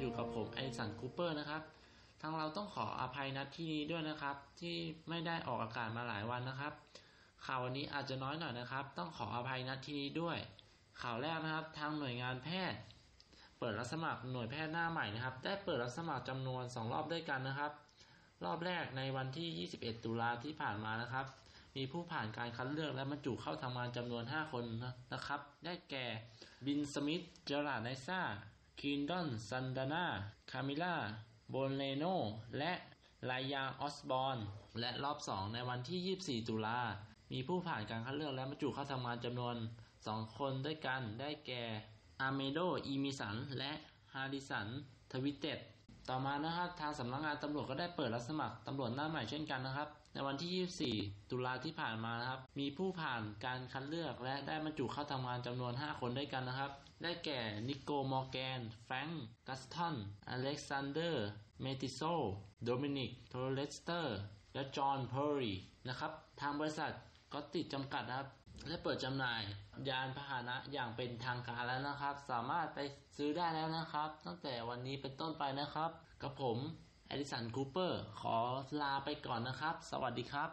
อยู่กับผมไอสันคูเปอร์นะครับ ทางเราต้องขออภัยนัดที่นี้ด้วยนะครับ ที่ไม่ได้ออกอากาศมาหลายวันนะครับ ข่าววันนี้อาจจะน้อยหน่อยนะครับ ต้องขออภัยนัดที่นี้ด้วย ข่าวแรกนะครับ ทางหน่วยงานแพทย์ เปิดรับสมัครหน่วยแพทย์หน้าใหม่นะครับ ได้เปิดรับสมัครจำนวน 2 รอบด้วยกันนะครับ รอบแรกในวันที่ 21 ตุลาที่ผ่านมานะครับ มีผู้ผ่านการคัดเลือกและบรรจุเข้าทำงานจำนวน 5 คนนะครับ ได้แก่บินสมิธเจอราร์ดไนซ่า คินดอนซันดานาคามิล่าโบนเลโน และไลยาออสบอน และรอบ 2 ในวันที่ 24 ตุลา มีผู้ผ่านการคัดเลือกและบรรจุเข้าทำงานจำนวน 2 คนด้วยกันได้แก่อาเมโด อีมิสัน และฮาริสัน ทวิเต็ด ต่อมานะครับทางสำนักงานตำรวจก็ได้เปิดรับสมัครตำรวจหน้าใหม่เช่นกันนะครับ ในวันที่ 24 ตุลาที่ผ่านมานะครับ มีผู้ผ่านการคัดเลือกและได้บรรจุเข้าทำงานจำนวน 5 คนด้วยกันนะครับ ได้แก่นิโกมอร์แกน แฟรงก์กัสตัน อเล็กซานเดอร์ เมติโซ โดมินิก โทเลสเตอร์ และจอห์นเพอร์รีนะครับ ทางบริษัทก็ติดจำกัดนะครับ และเปิดจำหน่ายยานพาหนะอย่างเป็นทางการแล้วนะครับ สามารถไปซื้อได้แล้วนะครับ ตั้งแต่วันนี้เป็นต้นไปนะครับกับผมอดิสันคูเปอร์ขอลาไปก่อนนะครับ สวัสดีครับ